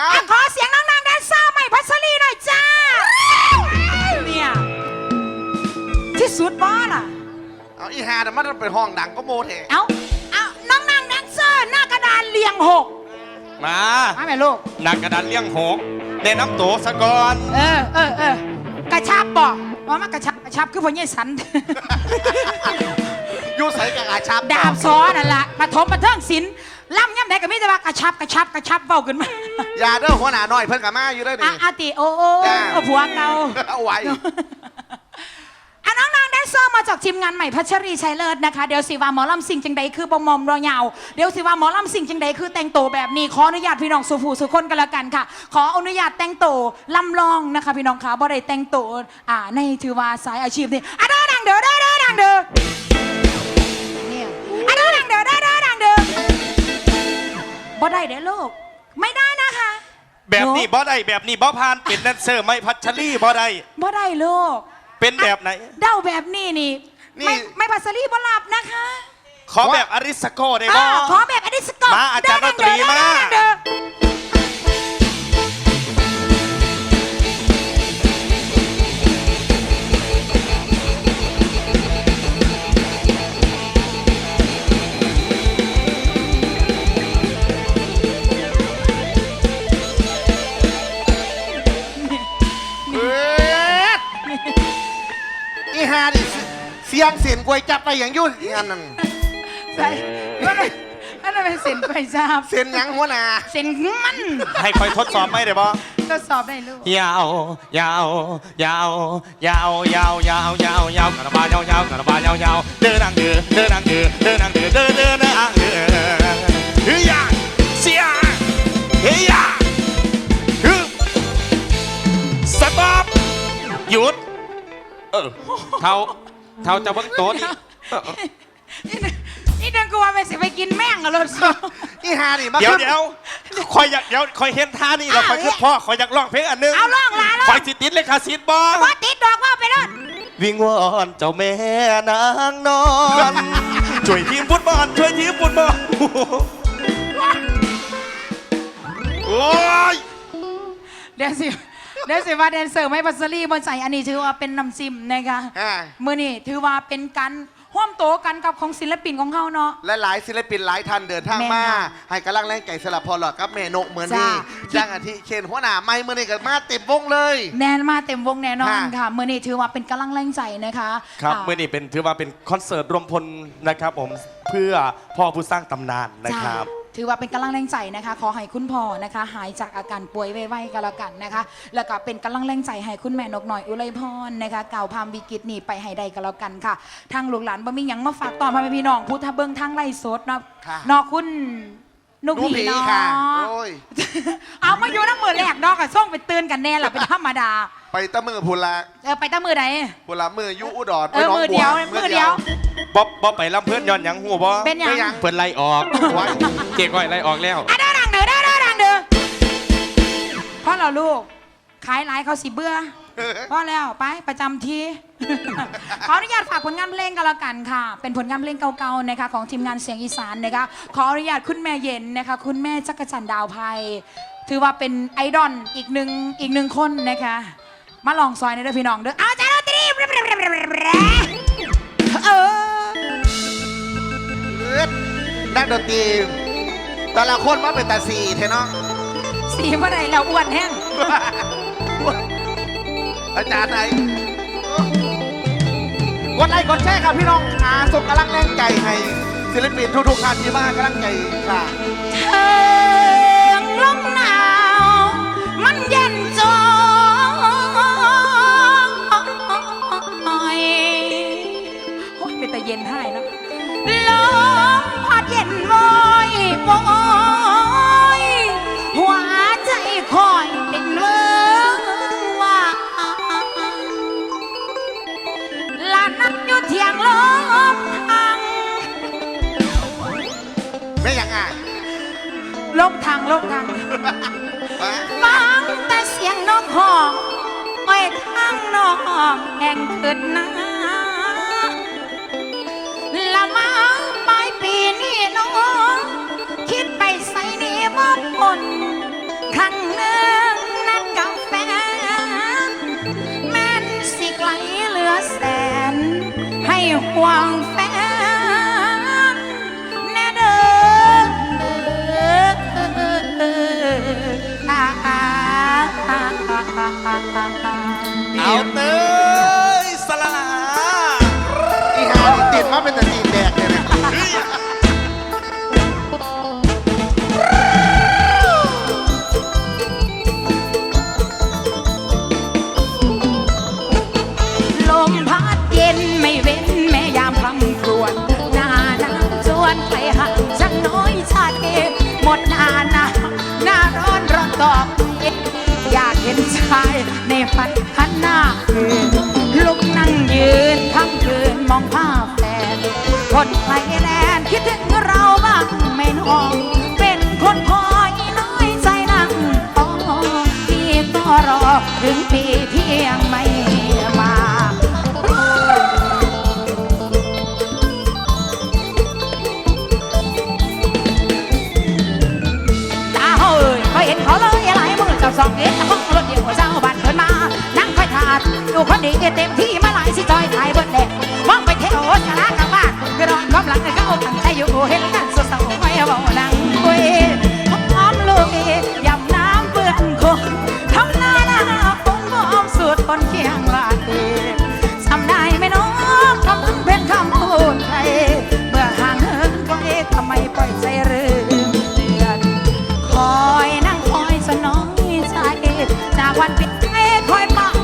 เอาอะขอเสียงน้องๆแดนเซอร์ใหม่พัชรีหน่อยจ้า เนี่ย ที่สุดบ้าน่ะ เอาอีหาแต่ะมันเป็นห้องดังก็โมเทเอาเอาน้องนางแดนเซอร์หน้ากระดานเรียงหกมามาแม่ลูก หนักกระดานเลี้ยงหกแนะนำตัวสะก่อนเออเออเออกระชับบอกว่ามากระชับกระชับคือพ่อเยสัน อยู่ใส่กับอาชับดาบซ้อนั่นละปฐมปะเทิงศิลป์ล่ำย่ำไหนก็มีแต่ว่ากระชับกระชับกระชับเบาขึ้นมา อย่าเด้อหัวหน้าน้อยเพิ่นกับมาอยู่เด้ออะนี่อาติโอโอจ้าเอาผัวเก่าเอาไว้อะน้องนางแดนเซอร์มาจากทีมงานใหม่พัชรีชัยเลิศนะคะเดี๋ยวสิว่าหมอลำสิ่งจังใดคือบอมมอมรอยาวเดี๋ยวสิว่าหมอลำสิ่งจังใดคือแต่งตัวแบบนี้ขออนุญาตพี่น้องสุภูสุคนกันละกันค่ะ ขออนุญาตแต่งตัวลำลองนะคะ พี่น้องคะบ่ได้แต่งตัวอ่าในถือว่าสายอาชีพนี่อะเด้อดังเด้อเด้อเด้อดังเด้อเนี่ยอะเด้อดังเด้อเด้อเด้อดังเด้อบ่ได้เด้อลูกไม่ได้นะคะ แบบนี้บ่ได้แบบนี้บ่ผ่านเป็นแดนเซอร์ไม่พัชรีบ่ได้บ่ได้ลูกเป็นแบบไหน เด้าแบบนี้นี่นี่ ไม่ไม่พัสรีบ่หลับนะคะขอแบบอริสโกได้บ่อ่าขอแบบอดิสกอมาอาจารย์ดนตรีมา เอีหาดิเสียงเสียนกวยจับไปอย่างยุ่นอีอันนั้นใช่มันเป็นมันเป็นเส้นไปทราบเสียนหยังหัวหน้าเส้นมันให้คอยทดสอบไหมได้บ่ทดสอบได้ลูกยาวยาวยาวยาวยาวยาวยาวยาวกระบาดยาวยาวกระบาดยาวยาวเดินนางเดือเดินนางเดือเดินนางเดือเดินเดินนางเดือเฮียเสียเฮียฮึสต็อปหยุด เออเท้าเท้าจะเบิ่งโต๊ะนี่เออนี่นึงนี่นึงกูว่าไปสิไปกินแม่งกับรถสองอีหาดิมาเดี๋ยวขึ้นเดี๋ยวคอยอยากเดี๋ยวคอยเห็นท่านี่แล้วคอยคือพ่อคอยอยากร้องเพลงอันหนึงเอาล่องลาล่อคองยสิติดเลยค่ะสิทธิ์บอว่าติดดอกว่าไปรถวิงวอนเจ้าแม่นางนอนช่วยทีมฟุตบอลช่วยทีมฟุตบอลโอ้ยเดี๋ยวสิ เดี๋ยวสิว่าแดนเซอร์ไม่พัสรีบนใส่อันนี้ถือว่าเป็นน้ำซิมนะคะอ่า มือนี่ถือว่าเป็นการร่วมโตกันกับของศิลปินของเขาเนาะ และหลายศิลปินหลายท่านเดินทางแม่นมาค่ะให้กำลังแรงใจสลับพอหลอดกับเมนกเหมือนจ้านี่จ้างอาทิเคนหัวหน้าไม่เมื่อนี่ก็มาเต็มวงเลย แน่นมาเต็มวงแน่นอนค่ะค่ะ มือนี่ถือว่าเป็นกำลังแรงใจนะคะครับา เมื่อนี้เป็นถือว่าเป็นคอนเสิร์ตรวมพลนะครับผมเพื่อพ่อผู้สร้างตำนานนะครับ จ้า ถือว่าเป็นกำลังแรงใจนะคะ ขอให้คุณพ่อนะคะ หายจากอาการป่วยไวๆกันแล้วกันนะคะ แล้วก็เป็นกำลังแรงใจให้คุณแม่นกหน่อยอุไรพรนะคะเก่าวพามวิกฤตนี่ไปให้ได้กันแล้วกันค่ะ ทางลูกหลานบ่มีหยังมาฝากตอนพ่อแม่พี่น้องพุทธเบิ้งทางไล่สดเนาะค่ะนอกคุณ นุกนุกผีผีเนาะค่ะโอ้ย เอามาอยู่น้ำมือแรกเนอกกับส่งไปเตือนกันแน่ล่ะเป็นธรรมดาไปตะมือพุละเออไปตั้งมือไหน พุละมืออยุอุดรเออไน้งมือเดียวบัมือเดียว บ๊อบบ๊อบไปลำเพื่อนย้อนหยังหัวบ่เป็นหยังไม่ยังเพื่อนไล่ออก ไว้เจ๊ก้อยไล่ออกแล้ว อะเด้อดังเด้อเด้อเด้อดังเด้อเพราะเราลูก ขายหลายเขาสิเบื่อพอแล้วไปประจำที่ ขออนุญาตฝากผลงานเพลงกันล้วกันค่ะ เป็นผลงานเพลงเก่าๆนะคะของทีมงานเสียงอีสานนะคะขออนุญาตคุณแม่เย็นนะคะ คุณแม่จักรจันทร์ดาวไพถือว่าเป็นไอดอลอีกหนึ่งอีกหนึ่งคนนะคะ มาลองซอยในเด้อพี่น้องเด้อเอาจ้าดนตรีเออ นักดนตรีแต่ละคนมาเป็นตาสีเทเนาะ สีเมื่อไรแล้วอ้วนแห้งอาจารย์ไหน กดไลค์กดแชร์ครับพี่น้องอาส่งกำลังแรงใจให้ศิลปินทุกๆท่านที่มากำลังใจค่ะเทิงลมหนาว มันเย็นจอยโอ้ยเป็นแต่เย็นให้เนะลมพัดเย็นโวยโวย ไม่ยังอะลบทางลบทางวะฟังแต่เสียงนกห้องอ้อยทางนอกแห่งขึ้นนาละมาปลายปีนี้น้องคิดไปใส่นี่บ่พ้นคครั้งหนึ่งนัดกับแฟนแม่นสิไกลเหลือแสน ให้ห่วง เอาเตย ฝันหันหน้าคืนลุกนั่งยืนทั้งคืนมองภาพแฟนคนไทยแลนด์คิดถึงเราบ้างไม่น้อง เป็นคนคอยน้อยใจนั่งปอพี่ก็รอถึงปีเที่ยงไม่ เต็มที่มาหลายสิจอยถ่ายเบิดแดกมองไปเที่ยวสาระกลางบ้านกระรอนกำลังเขาตั้งใจอยู่เห็นกันสดสาวไม่เบานังคุยหอมลูกยำน้ำเปื้อนคงทำหน้าหน้าคงหอมสุดคนเคียงลายทำได้ไหมน้องคำนั้นเป็นคำพูดใครเมื่อห่างเหินไกลทำไมปล่อยใจเรื่องเดือนคอยนั่งคอยสนองใจจากวันปิดใจคอยปัก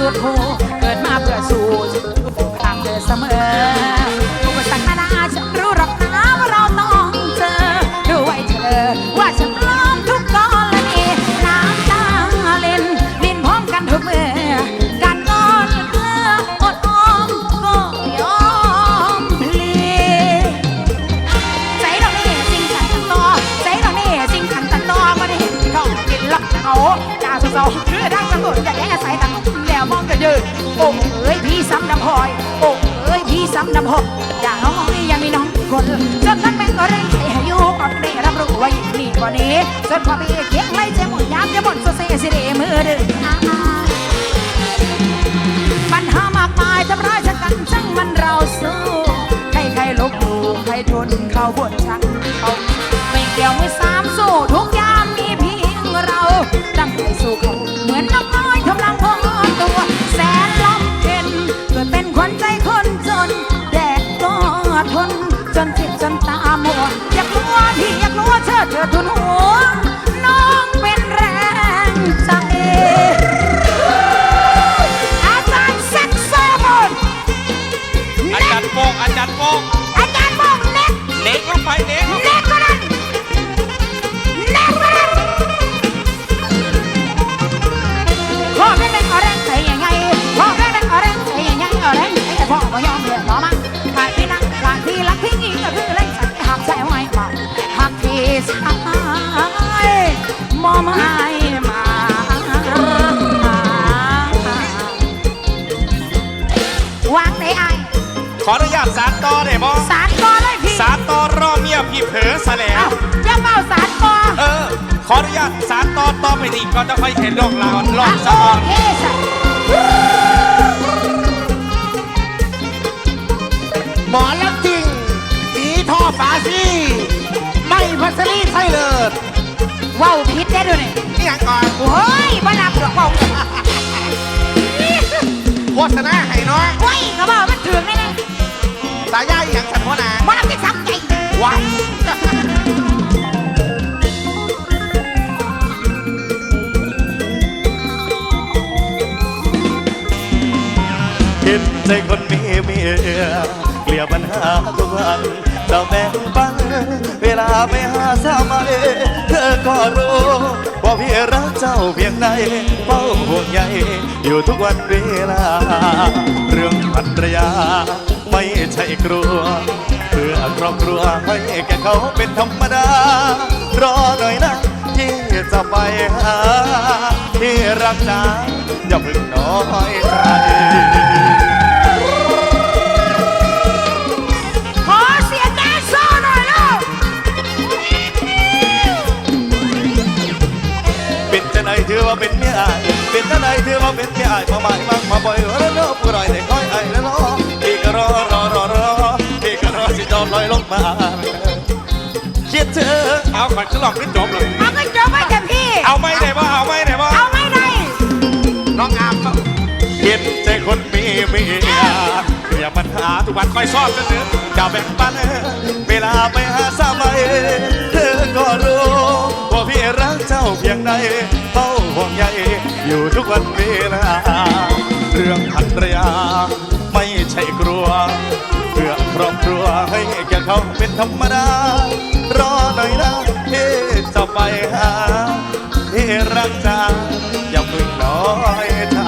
สุดหูเกิดมาเพื่อสู้ทางเดินเสมออุปสรรคนานาจะรู้หรอกนะว่าเราต้องเจอด้วยเธอว่าฉันพร้อมทุกกรณีน้ำตาเล่นลินพร้อมกันทุกเมื่อการนอนเพื่ออดออมก็ยอมพลีใจเราเนี่ยสิ่งขันตันต่อใจเราเนี่ยสิ่งขันตันต่อมาได้เห็นท้องกินหลักเขากาสุเซาคือดังสมุนอย่าแย่ใส่ ตังแล้วมองกันยืนโอ้เอ้ยพี่ซ้ำน้ำพลอยโอ้เอ้ยพี่ซ้ำน้ำพอยอย่าน้องยังมีน้องคนจนทั้งแม่ก็เร่งใจให้อยู่ก่อนได้รับรู้ว่ายิ่งดีกว่านี้จนพอพี่เคียงไล่เจ้าหมดยามจะหมดโซเซสิเดมือดึงอ่าปัญหามากมายทำร้ายฉันกันช่างมันเราสู้ใครใครลบหลู่ใครทนเขาบนชัก รู้าตสารต่อได้บ่สารก่อนเลยพี่สารต่อรอเมียพี่เผลอซะแล้เอ้าวจะเฝ้าสารก่อนเออ ขออนุญาตสารต่อต่อไปนี่ก็จะค่อยเห็นดอกลาวรออะบสะโอก่อนเคสันหมอลำจริงฟ้าสิไม่พัสลีไทยเลิศว้าวพิษได้ด้วยนี่นี่อย่างก่อนโอ้ยบ่รับหรอกว้าวโฆษณาให้น้อยโอ้ยเขาบอกมันถึงแน่ ตายายอหย่างสันหัวหนาๆบ่รับที่สับใจว้าวเห็นใจคนมีเมียเกลี่ยปัญหาทุกวันเราแบ่งปัน เวลาไปหาสามัยเธอก็รู้ว่าพี่รักเจ้าเพียงใดเฝ้าห่วงใยอยู่ทุกวันเวลา เรื่องภรรยา ไม่ใช่กลัว เพื่อครอบครัวให้แก่เขาเป็นธรรมดา รอหน่อยนะที่จะไปหาที่รักษาอย่าเพึ่งน้อยใจ มลอยลงมา คิดเธอเอาขันขึ้นหลอกขึ้นจบเลย เอาก็จบไปเต็มที่ เอาไม่ได้บ่เอาไม่ได้บ่เอาไม่ได้น้องอามครับเห็นใจคนมีเมียเรียปัญหาทุกวันคอยสอบกันเนื้อจะแบ่งปันเวลาไปหาสามัยเธอก็รู้ว่าพี่รักเจ้าเพียงใดเฝ้าห่วงใยอยู่ทุกวันเวลาเรื่องภรรยาไม่ใช่กลัวเพื่อครอบครัวให้แก่ เขาเป็นธรรมดารอหน่อยนะที่จะไปหาที่รักจาอย่าเพึ่งน้อยใจ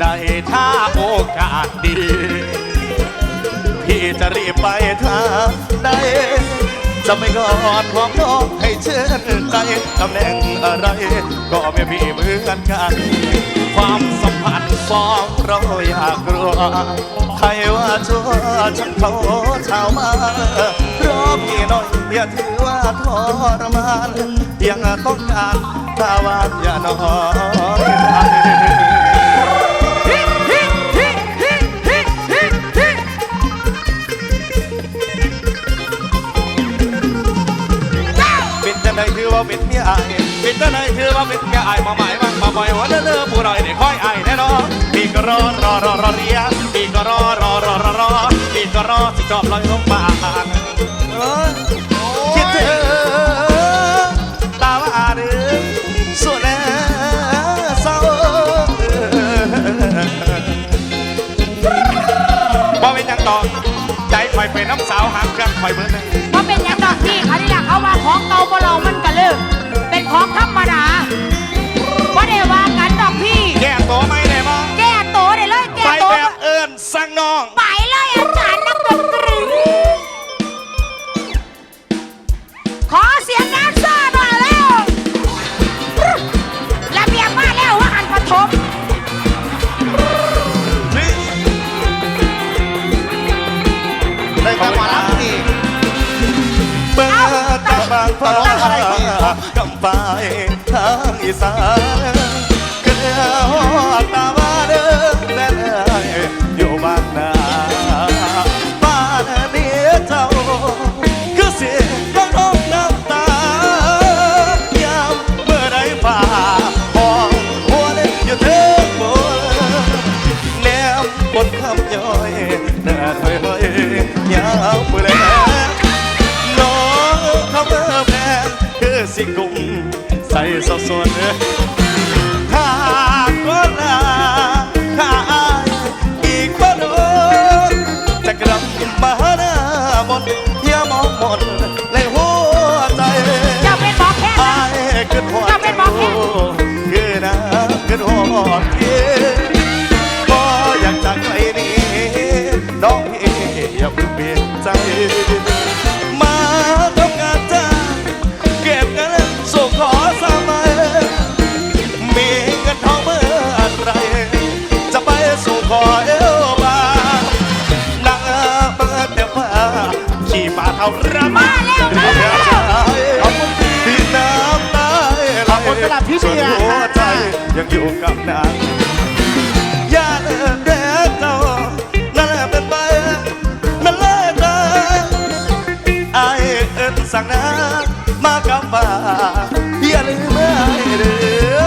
ใดถ้าโอกาสดี พี่จะรีบไปทางใดจะไม่กอดของน้องให้เชื่นใจตำแหน่งอะไร ก็ไม่พี่เหมือนกัน ความสัมพันธ์สองเราอยากรู้ใครว่าชั่วฉันเขาชาวมารอพี่น่อยอย่าถือว่าทรมานยังต้องการถ้าว่าอย่านอย ถือว่าเป็นเมียอายเป็นจังใดถือว่าเป็นเมียอายมาหมายมั่งมาบ่อยว่าเด้อเด้อผู้น้อยได้คอยอายแน่นอนพี่ก็รอรอรอรอเรียพี่ก็รอรอรอรอรอพี่ก็รอสิจอบลอยลงมาเอ้ยคิดถึงตาว่าเดือส่วนแน่เศร้าบ่เป็นยังดอใจคอยเป็นน้ำสาวหางเครื่องคอยเบิ่งเพราะเป็นอย่ง พี่เขาที่อยากเขาว่าของเก่าบ่เรามันก็เลิกเป็นของธรรมดาบ่ได้ว่ากันดอกพี่แกตัวไหม ส่สาวส่วนถ้าก็ลาถ้าอายอีกบ้านจะกลับมาหน้ามนอย่ามองหมดเลยหัวใจจะเป็นบอกแค่ไอ้นั้นขึ้นหัวจะเป็นบอกแค่คือนะขึ้นหัว ยังอยู่กับนางอย่าเลิกเด็กเจ้านั่นแหละเป็นไปนั่นแหละเดินไอายเอินสั่งนะมากับฟ้าอย่าลืมไอ้เด้อ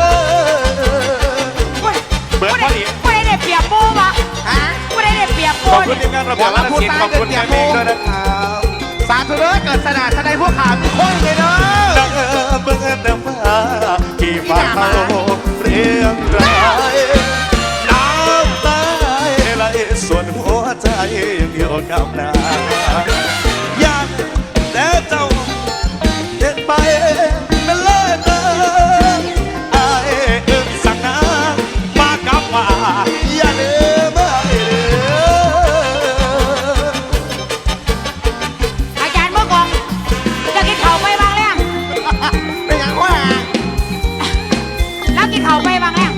เบิดพอดี กูได้เด็เปรียบโป้ปะฮะกูได้เด็เปรียบขโป้อบคุณทีมงานระเบียบวัฒนศิลป์ขอบคุณแม่เพลงด้วยนะครับสาธุเด้อเกิดสนาสนายพวกขามีคนเลยเด้อดังเอิาเขาเรียงรายน้ำตาไหลส่วนหัวใจยังอยู่กับนาง เขาไปบางแรง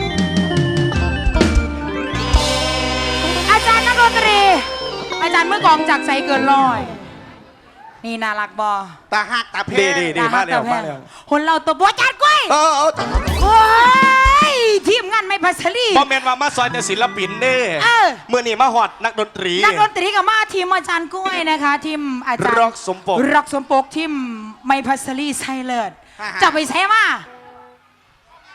อาจารย์นักดนตรี อาจารย์เมื่อกองจากใสเกินร้อย นี่น่ารักบอตาหักตาเพดีดีดีมาแล้วมาแล้วคนเราตัวบัวจัดกุ้ยเออเออโอ้ยทีมงานไม่พัชรีบอมเมนมามาซอยแต่ศิลปินเน่เออเมื่อนี้มาฮอดนักดนตรี นักดนตรีกับมาทีมอาจารย์กล้วยนะคะทีมอาจารย์ร็อกสมปกร็อกสมปกทีมไม่พัสลีไซเลิศจะไปใช้มา